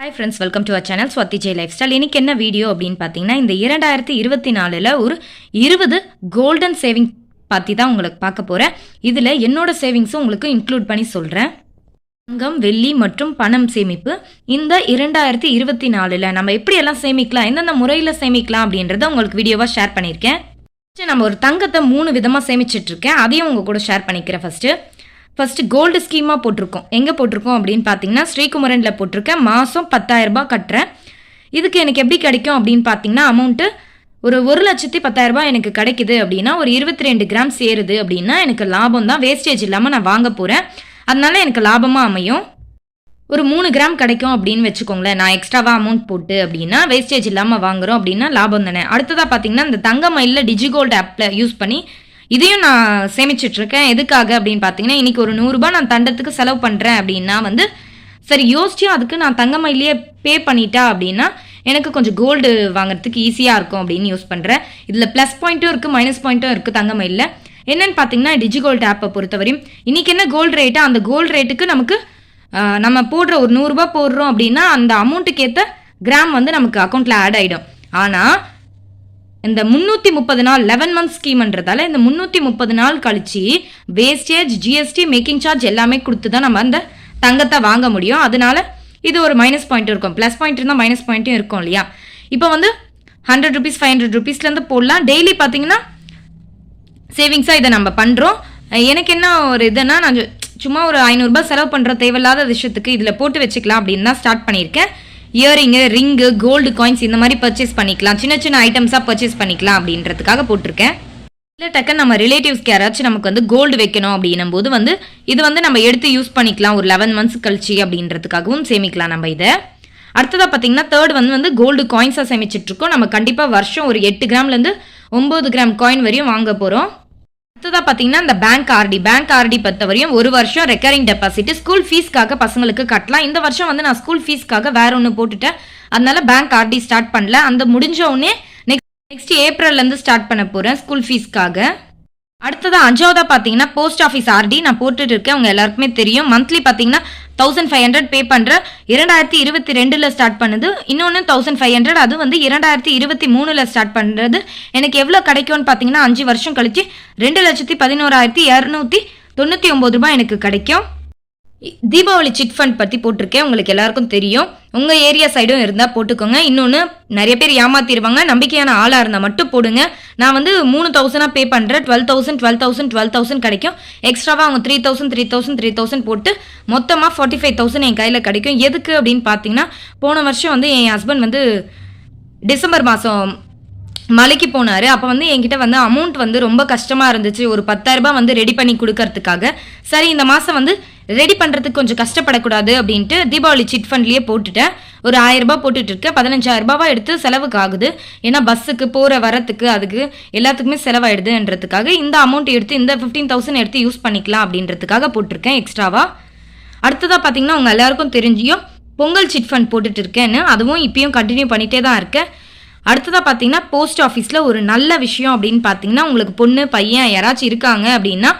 Hi friends welcome to our channel Swathi Jai lifestyle இன்றைக்கி என்ன video அப்படின்னு பார்த்தீங்கன்னா இந்த இரண்டாயிரத்தி இருபத்தி நாலில் ஒரு இருபது கோல்டன் சேவிங் பற்றி தான் உங்களுக்கு பார்க்க போகிறேன் இதில் என்னோட சேவிங்ஸும் உங்களுக்கு இன்க்ளூட் பண்ணி சொல்கிறேன் தங்கம் வெள்ளி மற்றும் பணம் சேமிப்பு. இந்த இரண்டாயிரத்தி இருபத்தி நாலில் நம்ம எப்படியெல்லாம் சேமிக்கலாம் எந்தெந்த முறையில் சேமிக்கலாம் அப்படின்றத உங்களுக்கு வீடியோவாக ஷேர் பண்ணியிருக்கேன். நம்ம ஒரு தங்கத்தை மூணு விதமாக சேமிச்சிட்டு இருக்கேன். அதையும் உங்கள் கூட ஷேர் பண்ணிக்கிறேன் ஃபஸ்ட்டு ஃபர்ஸ்ட் கோல்டு ஸ்கீமாக போட்டிருக்கோம். எங்கே போட்டிருக்கோம் அப்படின்னு பார்த்தீங்கன்னா ஸ்ரீகுமரனில் போட்டிருக்கேன். மாதம் பத்தாயிரரூபா கட்டுறேன். இதுக்கு எனக்கு எப்படி கிடைக்கும் அப்படின்னு பார்த்தீங்கன்னா அமௌண்ட்டு ஒரு ஒரு லட்சத்தி பத்தாயிரரூபா எனக்கு கிடைக்குது அப்படின்னா ஒரு இருபத்தி ரெண்டு கிராம் சேருது அப்படின்னா எனக்கு லாபம் தான். வேஸ்டேஜ் இல்லாமல் நான் வாங்க போகிறேன் அதனால எனக்கு லாபமாக அமையும். ஒரு மூணு கிராம் கிடைக்கும் அப்படின்னு வச்சுக்கோங்களேன். நான் எக்ஸ்ட்ராவாக அமௌண்ட் போட்டு அப்படின்னா வேஸ்டேஜ் இல்லாமல் வாங்குறோம் அப்படின்னா லாபம் தானே. அடுத்ததாக பார்த்தீங்கன்னா இந்த தங்க மயிலில் டிஜிகோல்டு ஆப்பில் யூஸ் பண்ணி இதையும் நான் சேமிச்சிட்டு இருக்கேன் எதுக்காக அப்படின்னு பார்த்தீங்கன்னா இன்றைக்கி ஒரு நூறுரூபா நான் தண்டத்துக்கு செலவு பண்ணுறேன் அப்படின்னா வந்து சரி யோசிச்சு அதுக்கு நான் தங்கமயிலேயே பே பண்ணிட்டா அப்படின்னா எனக்கு கொஞ்சம் கோல்டு வாங்குறதுக்கு ஈஸியாக இருக்கும் அப்படின்னு யூஸ் பண்ணுறேன் இதில் ப்ளஸ் பாயிண்ட்டும் இருக்குது மைனஸ் பாயிண்ட்டும் இருக்குது தங்கமயிலில். என்னென்னு பார்த்தீங்கன்னா டிஜிகோல்டு ஆப்பை பொறுத்தவரையும் இன்னைக்கு என்ன கோல்டு ரேட்டோ அந்த கோல்டு ரேட்டுக்கு நமக்கு நம்ம போடுற ஒரு நூறுரூபா போடுறோம் அப்படின்னா அந்த அமௌண்ட்டுக்கு ஏற்ற கிராம் வந்து நமக்கு அக்கௌண்ட்டில் ஆட் ஆகிடும் ஆனால் இந்த முந்நூற்றி முப்பது நாள் லெவன் மந்த் ஸ்கீம்ன்றதால இந்த முந்நூற்றி முப்பது நாள் கழிச்சு வேஸ்டேஜ் ஜிஎஸ்டி மேக்கிங் சார்ஜ் எல்லாமே கொடுத்து தான் நம்ம அந்த தங்கத்தை வாங்க முடியும். அதனால இது ஒரு மைனஸ் பாயிண்ட் இருக்கும். ப்ளஸ் பாயிண்ட் இருந்தால் மைனஸ் பாயிண்ட்டும் இருக்கும் இல்லையா? இப்போ வந்து ஹண்ட்ரட் ருபீஸ் ஃபைவ் ஹண்ட்ரட் ருபீஸ்லேருந்து போடலாம். டெய்லி பார்த்தீங்கன்னா சேவிங்ஸாக இதை நம்ம பண்ணுறோம் எனக்கு என்ன ஒரு இதுன்னா நான் சும்மா ஒரு ஐநூறுரூபா செலவு பண்ணுற தேவையில்லாத விஷயத்துக்கு இதில் போட்டு வச்சுக்கலாம் அப்படின்னு தான் ஸ்டார்ட் பண்ணியிருக்கேன். இயரிங்கு ரிங்கு கோல்டு காயின்ஸ் இந்த மாதிரி பர்ச்சேஸ் பண்ணிக்கலாம். சின்ன சின்ன ஐட்டம்ஸாக பர்ச்சேஸ் பண்ணிக்கலாம் அப்படின்றதுக்காக போட்டிருக்கேன். இல்லை டக்குன்னு நம்ம ரிலேட்டிவ்ஸ்க்கு யாராச்சும் நமக்கு வந்து கோல்டு வைக்கணும் அப்படின்னும் போது வந்து இது வந்து நம்ம எடுத்து யூஸ் பண்ணிக்கலாம். ஒரு லெவன் மந்த்ஸ் கழிச்சு அப்படின்றதுக்காகவும் சேமிக்கலாம் நம்ம இதை. அடுத்ததாக பார்த்தீங்கன்னா தேர்ட் வந்து வந்து கோல்டு காயின்ஸாக சேமிச்சிட்ருக்கோம் நம்ம கண்டிப்பாக வருஷம் ஒரு எட்டு கிராம்லேருந்து ஒம்பது கிராம் காயின் வரையும் வாங்க போகிறோம் அடுத்ததாக பார்த்தீங்கன்னா இந்த பேங்க் ஆர்டி பேங்க் ஆர்டி பொறுத்த வரையும் ஒரு வருஷம் ரெக்கரிங் டெபாசிட் ஸ்கூல் ஃபீஸ்க்காக பசங்களுக்கு கட்டலாம். இந்த வருஷம் வந்து நான் ஸ்கூல் ஃபீஸ்க்காக வேற ஒன்று போட்டுட்டேன். அதனால பேங்க் ஆர்டி ஸ்டார்ட் பண்ணல. அந்த முடிஞ்ச உடனே நெக்ஸ்ட் நெக்ஸ்ட் ஏப்ரல்லேருந்து ஸ்டார்ட் பண்ண போகிறேன் ஸ்கூல் ஃபீஸ்க்காக அடுத்ததாக அஞ்சாவதாக பார்த்தீங்கன்னா போஸ்ட் ஆஃபீஸ் ஆர்டி நான் போட்டுட்டு இருக்கேன். உங்கள் எல்லாருக்குமே தெரியும். மந்த்லி பார்த்தீங்கன்னா தௌசண்ட் ஃபைவ் ஹண்ட்ரட் பே பண்ணுற இரண்டாயிரத்தி இருபத்தி ரெண்டில் ஸ்டார்ட் பண்ணுது. இன்னொன்று தௌசண்ட் ஃபைவ் ஹண்ட்ரட் அது வந்து இரண்டாயிரத்தி இருபத்தி மூணில் ஸ்டார்ட் பண்ணுறது எனக்கு எவ்வளோ கிடைக்கும்னு பார்த்தீங்கன்னா அஞ்சு வருஷம் கழித்து ரெண்டு லட்சத்தி பதினோராயிரத்தி இரநூத்தி தொண்ணூற்றி ஒம்பது ரூபாய் எனக்கு கிடைக்கும். தீபாவளி சிட் ஃபண்ட் பற்றி போட்டிருக்கேன் உங்களுக்கு எல்லாருக்கும் தெரியும். உங்கள் ஏரியா சைடும் இருந்தால் போட்டுக்கோங்க. இன்னொன்று நிறைய பேர் ஏமாத்திடுவாங்க நம்பிக்கையான ஆளாக இருந்தால் மட்டும் போடுங்க. நான் வந்து மூணு தௌசண்டாக பே பண்ணுறேன் twelve thousand twelve thousand twelve thousand கிடைக்கும். எக்ஸ்ட்ராவாக அவங்க three thousand three thousand three thousand போட்டு மொத்தமாக ஃபார்ட்டி ஃபைவ் தௌசண்ட் என் கையில் கிடைக்கும். எதுக்கு அப்படின்னு பார்த்தீங்கன்னா போன வருஷம் வந்து என் ஹஸ்பண்ட் வந்து டிசம்பர் மாதம் மலைக்கு போனார். அப்போ வந்து என்கிட்ட வந்து அமௌண்ட் வந்து ரொம்ப கஷ்டமாக இருந்துச்சு. ஒரு பத்தாயிரரூபா வந்து ரெடி பண்ணி கொடுக்கறதுக்காக. சரி இந்த மாதம் வந்து ரெடி பண்ணுறதுக்கு கொஞ்சம் கஷ்டப்படக்கூடாது அப்படின்ட்டு தீபாவளி சிட் ஃபண்ட்லேயே போட்டுட்டேன். ஒரு ஆயிரம் ரூபாய் போட்டுட்டு இருக்கேன். பதினஞ்சாயிரம் ரூபாவா எடுத்து செலவுக்கு ஆகுது. ஏன்னா பஸ்ஸுக்கு போகிற வரத்துக்கு அதுக்கு எல்லாத்துக்குமே செலவாயிடுதுன்றதுக்காக இந்த அமௌண்ட் எடுத்து இந்த ஃபிஃப்டீன் தௌசண்ட் எடுத்து யூஸ் பண்ணிக்கலாம் அப்படின்றதுக்காக போட்டிருக்கேன் எக்ஸ்ட்ராவாக அடுத்ததாக பார்த்தீங்கன்னா உங்கள் எல்லாருக்கும் தெரிஞ்சியும் பொங்கல் சிட் ஃபண்ட் போட்டுட்டு இருக்கேன்னு. அதுவும் இப்பயும் கண்டினியூ பண்ணிகிட்டே தான் இருக்கேன். அடுத்ததாக பார்த்தீங்கன்னா போஸ்ட் ஆஃபீஸில் ஒரு நல்ல விஷயம் அப்படின்னு பார்த்தீங்கன்னா உங்களுக்கு பொண்ணு பையன் யாராச்சும் இருக்காங்க அப்படின்னா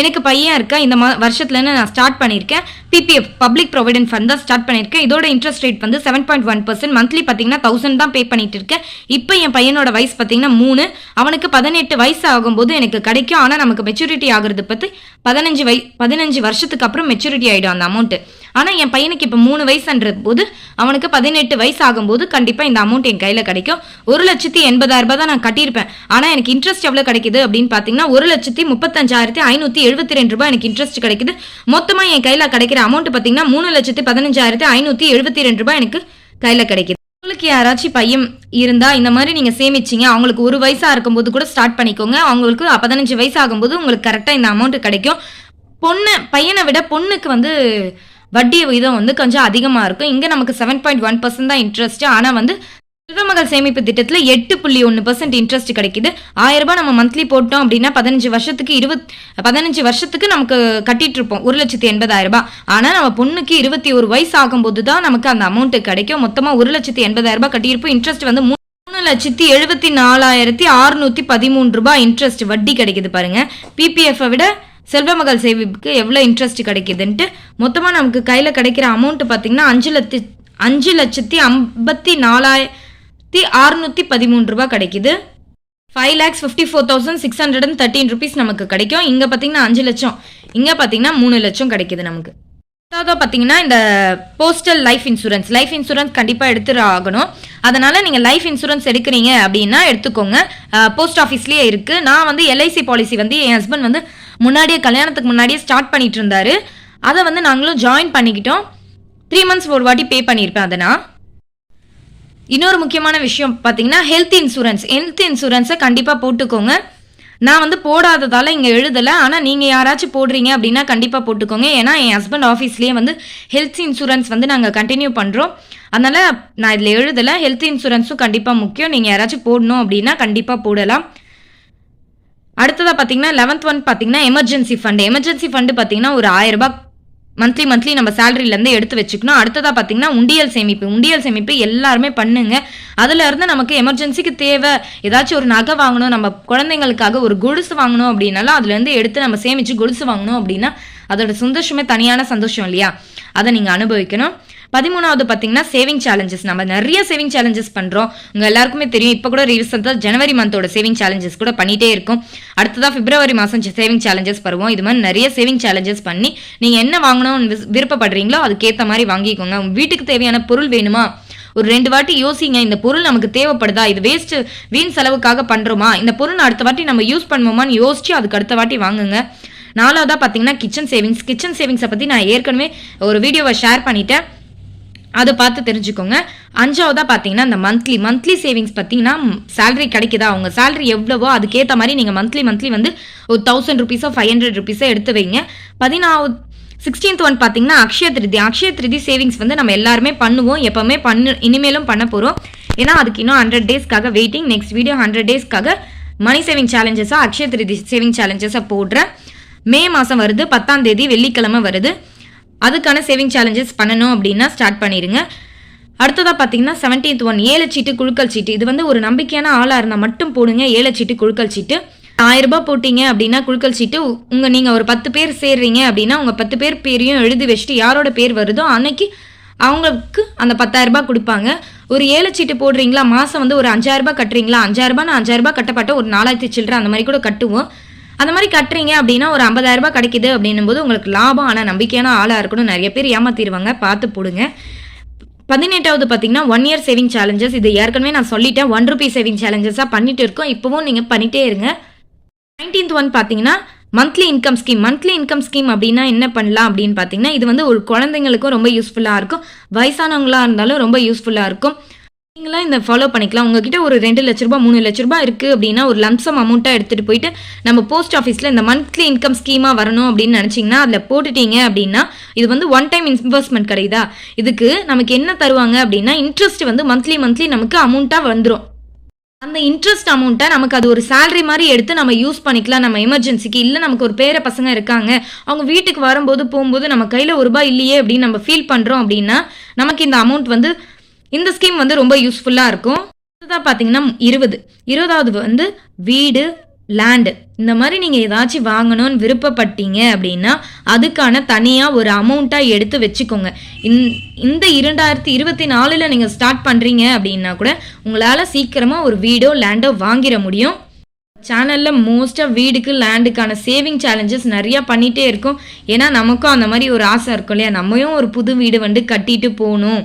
எனக்கு பையன் இருக்கா இந்த மா வருஷத்துலேருந்து நான் ஸ்டார்ட் பண்ணியிருக்கேன். பிபிஎஃப் பப்ளிக் ப்ரொவிடென்ட் ஃபண்ட் தான் ஸ்டார்ட் பண்ணியிருக்கேன். இதோட இன்ட்ரெஸ்ட் ரேட் வந்து seven point one percent monthly பார்த்தீங்கன்னா தௌசண்ட் தான் பே பண்ணிட்டு இருக்கேன். இப்போ என் பையனோட வயசு பார்த்தீங்கன்னா மூணு. அவனுக்கு பதினெட்டு வயசு ஆகும்போது எனக்கு கிடைக்கும். ஆனால் நமக்கு மெச்சூரிட்டி ஆகுறது பற்றி பதினஞ்சு வய பதினஞ்சு வருஷத்துக்கு அப்புறம் மெச்சூரிட்டி ஆகிடும் அந்த அமௌண்ட்டு ஆனால் என் பையனுக்கு இப்போ மூணு வயசுன்ற போது அவனுக்கு பதினெட்டு வயசு ஆகும்போது கண்டிப்பாக இந்த அமௌண்ட் என் கையில் கிடைக்கும். ஒரு லட்சத்தி எண்பதாயிரம் ரூபாய் தான் நான் கட்டியிருப்பேன். ஆனால் எனக்கு இன்ட்ரெஸ்ட் எவ்வளோ கிடைக்குது அப்படின்னு பார்த்தீங்கன்னா ஒரு லட்சத்தி முப்பத்தஞ்சாயிரத்தி ஐநூற்றி எழுபத்தி ரெண்டு ரூபாய் எனக்கு இன்ட்ரெஸ்ட் கிடைக்குது. மொத்தமாக என் கையில் கிடைக்கிற அமௌண்ட் பார்த்தீங்கன்னா மூணு லட்சத்தி பதினஞ்சாயிரத்தி ஐநூற்றி எழுபத்தி ரெண்டு ரூபாய் எனக்கு கையில் கிடைக்குது. உங்களுக்கு யாராச்சும் பையன் இருந்தா இந்த மாதிரி நீங்க சேமிச்சீங்க அவங்களுக்கு ஒரு வயசா இருக்கும்போது கூட ஸ்டார்ட் பண்ணிக்கோங்க. அவங்களுக்கு பதினஞ்சு வயசு ஆகும்போது உங்களுக்கு கரெக்டாக இந்த அமௌண்ட் கிடைக்கும். பொண்ணு பையனை விட பொண்ணுக்கு வந்து வட்டி விகிதம் வந்து கொஞ்சம் அதிகமாக இருக்கும். இங்கே நமக்கு செவன் பாயிண்ட் ஒன் பர்சன்ட் தான் இன்ட்ரெஸ்ட் ஆனால் வந்து செல்வமகள் சேமிப்பு திட்டத்தில் எட்டு புள்ளி ஒன்று பர்சன்ட் இன்ட்ரெஸ்ட் கிடைக்குது. ஆயிரம் ரூபாய் நம்ம மந்த்லி போட்டோம் அப்படின்னா பதினஞ்சு வருஷத்துக்கு இருபத் பதினஞ்சு வருஷத்துக்கு நமக்கு கட்டிட்டு இருப்போம். ஒரு லட்சத்தி எண்பதாயிரம் ரூபாய். ஆனால் நம்ம பொண்ணுக்கு இருபத்தி ஒரு வயசு ஆகும்போது தான் நமக்கு அந்த அமௌண்ட் கிடைக்கும். மொத்தமாக ஒரு லட்சத்தி எண்பதாயிரம் ரூபாய் கட்டியிருப்போம். இன்ட்ரெஸ்ட் வந்து மூணு லட்சத்தி எழுபத்தி நாலாயிரத்தி அறுநூத்தி பதிமூணு ரூபாய் இன்ட்ரெஸ்ட் வட்டி கிடைக்குது பாருங்க. பிபிஎஃப் விட செல்வமகள் சேமிப்புக்கு எவ்வளோ இன்ட்ரெஸ்ட் கிடைக்குதுன்ட்டு மொத்தமாக நமக்கு கையில் கிடைக்கிற அமௌண்ட்டு பார்த்தீங்கன்னா அஞ்சு லட்சத்தி அஞ்சு லட்சத்தி ஐம்பத்தி நாலாயிரத்தி அறுநூற்றி பதிமூணு ரூபா கிடைக்குது. Five lakhs fifty four thousand six hundred and thirteen rupees நமக்கு கிடைக்கும். இங்கே பார்த்தீங்கன்னா அஞ்சு லட்சம். இங்கே பார்த்தீங்கன்னா மூணு லட்சம் கிடைக்குது நமக்கு. அதாவது பார்த்தீங்கன்னா இந்த postal life insurance life insurance கண்டிப்பாக எடுத்துட ஆகணும் அதனால் நீங்கள் லைஃப் இன்சூரன்ஸ் எடுக்கிறீங்க அப்படின்னா எடுத்துக்கோங்க. போஸ்ட் ஆஃபீஸ்லேயே இருக்குது நான் வந்து எல்ஐசி பாலிசி வந்து என் ஹஸ்பண்ட் வந்து முன்னாடியே கல்யாணத்துக்கு முன்னாடியே ஸ்டார்ட் பண்ணிட்டு இருந்தாரு அதை வந்து நாங்களும் ஜாயின் பண்ணிக்கிட்டோம். த்ரீ மந்த்ஸ் ஒரு வாட்டி பே பண்ணியிருப்பேன் அதை நான். இன்னொரு முக்கியமான விஷயம் பார்த்தீங்கன்னா ஹெல்த் இன்சூரன்ஸ் ஹெல்த் இன்சூரன்ஸை கண்டிப்பாக போட்டுக்கோங்க. நான் வந்து போடாததால் இங்கே எழுதலை. ஆனால் நீங்கள் யாராச்சும் போடுறீங்க அப்படின்னா கண்டிப்பாக போட்டுக்கோங்க. ஏன்னா என் ஹஸ்பண்ட் ஆஃபீஸ்லேயே வந்து ஹெல்த் இன்சூரன்ஸ் வந்து நாங்கள் கண்டினியூ பண்ணுறோம் அதனால் நான் இதில் எழுதலை. ஹெல்த் இன்சூரன்ஸும் கண்டிப்பாக முக்கியம். நீங்கள் யாராச்சும் போடணும் அப்படின்னா கண்டிப்பாக போடலாம். அடுத்ததாக பார்த்தீங்கன்னா லெவன்த் ஒன் பார்த்தீங்கன்னா எமர்ஜென்சி ஃபண்டு எமர்ஜென்சி ஃபண்டு பார்த்தீங்கன்னா ஒரு ஆயிரம் ரூபாய் மந்த்லி மந்த்லி நம்ம சேலரியிலேருந்து எடுத்து வச்சுக்கணும். அடுத்ததாக பார்த்தீங்கன்னா உண்டியல் சேமிப்பு. உண்டியல் சேமிப்பு எல்லாருமே பண்ணுங்க. அதுலேருந்து நமக்கு எமர்ஜென்சிக்கு தேவை. ஏதாச்சும் ஒரு நகை வாங்கணும். நம்ம குழந்தைங்களுக்காக ஒரு கொலுசு வாங்கணும் அப்படின்னாலும் அதுலேருந்து எடுத்து நம்ம சேமித்து கொலுசு வாங்கணும் அப்படின்னா அதோட சந்தோஷமே தனியான சந்தோஷம் இல்லையா? அதை நீங்கள் அனுபவிக்கணும். பதிமூணாவது பார்த்தீங்கன்னா சேவிங் சேலஞ்சஸ் நம்ம நிறைய சேவிங் சேலஞ்சஸ் பண்ணுறோம் உங்கள் எல்லாருக்குமே தெரியும். இப்போ கூட ரீசெண்டாக ஜனவரி மந்தோட சேவிங் சேலஞ்சஸ் கூட பண்ணிகிட்டே இருக்கும். அடுத்ததாக பிப்ரவரி மாதம் சேவிங் சேலஞ்சஸ் வருவோம் இது மாதிரி நிறைய சேவிங் சேலஞ்சஸ் பண்ணி நீங்கள் என்ன வாங்கணும்னு விருப்பப்படுறீங்களோ அதுக்கேற்ற மாதிரி வாங்கிக்கோங்க. உங்கள் வீட்டுக்கு தேவையான பொருள் வேணுமா? ஒரு ரெண்டு வாட்டி யோசிங்க. இந்த பொருள் நமக்கு தேவைப்படுதா? இது வேஸ்ட் வீண் செலவுக்காக பண்றோமா? இந்த பொருள் அடுத்த வாட்டி நம்ம யூஸ் பண்ணுவோமான்னு யோசிச்சு அதுக்கு அடுத்த வாட்டி வாங்குங்க. நாலாவதா பார்த்தீங்கன்னா கிச்சன் சேவிங்ஸ் கிச்சன் சேவிங்ஸை பற்றி நான் ஏற்கனவே ஒரு வீடியோவை ஷேர் பண்ணிட்டேன். அதை பார்த்து தெரிஞ்சுக்கோங்க. அஞ்சாவதா பார்த்தீங்கன்னா இந்த மந்த்லி மந்த்லி சேவிங்ஸ் பார்த்தீங்கன்னா சேலரி கிடைக்குதா? அவங்க சேலரி எவ்வளவோ அதுக்கேற்ற மாதிரி நீங்கள் மந்த்லி மந்த்லி வந்து ஒரு தௌசண்ட் ருபீஸோ ஃபைவ் ஹண்ட்ரட் ருபீஸோ எடுத்து வைங்க. பதினாவது சிக்ஸ்டீன்த் ஒன் பார்த்தீங்கன்னா அக்ஷய திருதி. அக்ஷய திருதி சேவிங்ஸ் வந்து நம்ம எல்லாருமே பண்ணுவோம். எப்போவுமே பண்ணு இனிமேலும் பண்ண போகிறோம் ஏன்னா அதுக்கு இன்னும் ஹண்ட்ரட் டேஸ்க்காக வெயிட்டிங் நெக்ஸ்ட் வீடியோ ஹண்ட்ரட் டேஸ்க்காக மணி சேவிங் சேலஞ்சஸாக அக்ஷய திருதி சேவிங் சேலஞ்சஸாக போடுறேன். மே மாதம் வருது பத்தாம் தேதி வெள்ளிக்கிழமை வருது. அதுக்கான சேவிங் சேலஞ்சஸ் பண்ணணும் அப்படின்னா ஸ்டார்ட் பண்ணிடுங்க அடுத்ததாக பார்த்தீங்கன்னா செவன்டீன்த் ஒன் ஏழை சீட்டு குழுக்கள் சீட்டு. இது வந்து ஒரு நம்பிக்கையான ஆளாக இருந்தால் மட்டும் போடுங்க ஏழை சீட்டு குழுக்கள் சீட்டு. ஆயிரம் ரூபாய் போட்டீங்க அப்படின்னா குழுக்கள் சீட்டு. உங்கள் நீங்கள் ஒரு பத்து பேர் சேர்றீங்க அப்படின்னா உங்கள் பத்து பேர் பேரையும் எழுதி வச்சுட்டு யாரோட பேர் வருதோ அன்னைக்கு அவங்களுக்கு அந்த பத்தாயிரம் ரூபாய் கொடுப்பாங்க. ஒரு ஏழை சீட்டு போடுறீங்களா மாதம் வந்து ஒரு அஞ்சாயிரம் ரூபாய் கட்டுறீங்களா அஞ்சாயிரம் ரூபாய் அஞ்சாயிரரூபா கட்டப்பட்ட ஒரு நாலாயிரத்தி சில்லற அந்த மாதிரி கூட கட்டுவோம். அந்த மாதிரி கட்டுறீங்க அப்படின்னா ஒரு 50000 ரூபாய் கிடைக்குது அப்படின்னும் போது உங்களுக்கு லாபம் ஆனால் நம்பிக்கையான ஆளாக இருக்கணும். நிறைய பேர் ஏமாத்திடுவாங்க பார்த்து போடுங்க. பதினெட்டாவது பார்த்தீங்கன்னா ஒன் இயர் சேவிங் சேலஞ்சஸ் இது ஏற்கனவே நான் சொல்லிட்டேன். ஒன் ருபி சேவிங் சேலஞ்சஸாக பண்ணிட்டு இருக்கோம். இப்போவும் நீங்கள் பண்ணிட்டே இருங்க. நைன்டீன்த் ஒன் பார்த்தீங்கன்னா monthly income scheme monthly income scheme அப்படின்னா என்ன பண்ணலாம் அப்படின்னு பார்த்தீங்கன்னா இது வந்து ஒரு குழந்தைங்களுக்கும் ரொம்ப யூஸ்ஃபுல்லாக இருக்கும். வயசானவங்களாக இருந்தாலும் ரொம்ப யூஸ்ஃபுல்லாக இருக்கும். நீங்களாம் இந்த ஃபாலோ பண்ணிக்கலாம். உங்ககிட்ட ஒரு ரெண்டு லட்ச ரூபாய் மூணு லட்ச ரூபாய் இருக்குது அப்படின்னா ஒரு லம்சம் அமௌண்ட்டாக எடுத்துகிட்டு போயிட்டு நம்ம போஸ்ட் ஆஃபீஸில் இந்த மந்த்லி இன்கம் ஸ்கீமாக வரணும் அப்படின்னு நினச்சிங்கன்னா அதில் போட்டுட்டீங்க அப்படின்னா இது வந்து ஒன் டைம் இன்வெஸ்ட்மெண்ட் கிடைக்குதா இதுக்கு நமக்கு என்ன தருவாங்க அப்படின்னா இன்ட்ரெஸ்ட் வந்து மந்த்லி மந்த்லி நமக்கு அமௌண்ட்டாக வந்துடும் அந்த இன்ட்ரெஸ்ட் அமௌண்ட்டை நமக்கு அது ஒரு சேலரி மாதிரி எடுத்து நம்ம யூஸ் பண்ணிக்கலாம். நம்ம எமர்ஜென்சிக்கு இல்லை நமக்கு ஒரு பேர பசங்க இருக்காங்க. அவங்க வீட்டுக்கு வரும்போது போகும்போது நம்ம கையில் ஒரு ரூபாய் இல்லையே அப்படின்னு நம்ம ஃபீல் பண்ணுறோம் அப்படின்னா நமக்கு இந்த அமௌண்ட் வந்து இந்த ஸ்கீம் வந்து ரொம்ப யூஸ்ஃபுல்லாக இருக்கும். அடுத்ததாக பார்த்தீங்கன்னா இருபது. இருபதாவது வந்து வீடு லேண்டு இந்த மாதிரி நீங்கள் ஏதாச்சும் வாங்கணும்னு விருப்பப்பட்டீங்க அப்படின்னா அதுக்கான தனியாக ஒரு அமௌண்ட்டாக எடுத்து வச்சுக்கோங்க. இந் இந்த இரண்டாயிரத்தி இருபத்தி நாலில் நீங்கள் ஸ்டார்ட் பண்ணுறீங்க அப்படின்னா கூட உங்களால் சீக்கிரமாக ஒரு வீடோ லேண்டோ வாங்கிட முடியும். சேனலில் மோஸ்ட்டாக வீடுக்கு லேண்டுக்கான சேவிங் சேலஞ்சஸ் நிறையா பண்ணிகிட்டே இருக்கும். ஏன்னா நமக்கும் அந்த மாதிரி ஒரு ஆசை இருக்கும் இல்லையா? நம்மையும் ஒரு புது வீடு வந்து கட்டிட்டு போகணும்.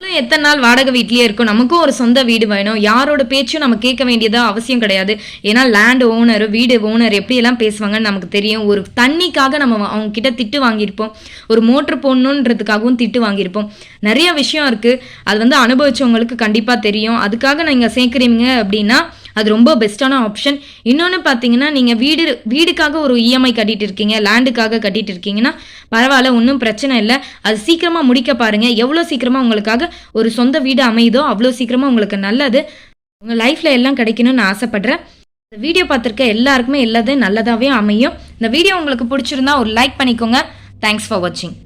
எத்தனை நாள் வாடகை வீட்லயே இருக்கும் நமக்கும் ஒரு சொந்த வீடு வேணும். யாரோட பேச்சும் நம்ம கேட்க வேண்டியதா அவசியம் கிடையாது. ஏன்னா லேண்ட் ஓனர் வீடு ஓனர் எப்படியெல்லாம் பேசுவாங்கன்னு நமக்கு தெரியும். ஒரு தண்ணிக்காக நம்ம அவங்க கிட்ட திட்டு வாங்கியிருப்போம். ஒரு மோட்ரு போடணுன்றதுக்காகவும் திட்டு வாங்கியிருப்போம். நிறைய விஷயம் இருக்கு. அது வந்து அனுபவிச்சவங்களுக்கு கண்டிப்பா தெரியும். அதுக்காக நீங்க சேர்க்குறீங்க அப்படின்னா அது ரொம்ப பெஸ்ட்டான ஆப்ஷன் இன்னொன்று பார்த்தீங்கன்னா நீங்கள் வீடு வீடுக்காக ஒரு இஎம்ஐ கட்டிட்டு இருக்கீங்க லேண்டுக்காக கட்டிட்டு இருக்கீங்கன்னா பரவாயில்ல ஒன்றும் பிரச்சனை இல்லை. அது சீக்கிரமாக முடிக்க பாருங்கள் எவ்வளோ சீக்கிரமாக உங்களுக்காக ஒரு சொந்த வீடு அமையுதோ அவ்வளோ சீக்கிரமாக உங்களுக்கு நல்லது. உங்கள் லைஃப்பில் எல்லாம் கிடைக்கணும்னு நான் ஆசைப்பட்றேன். இந்த வீடியோ பார்த்துருக்க எல்லாருக்குமே எல்லாத்தையும் நல்லதாகவே அமையும். இந்த வீடியோ உங்களுக்கு பிடிச்சிருந்தா ஒரு லைக் பண்ணிக்கோங்க. தேங்க்ஸ் ஃபார் வாட்சிங்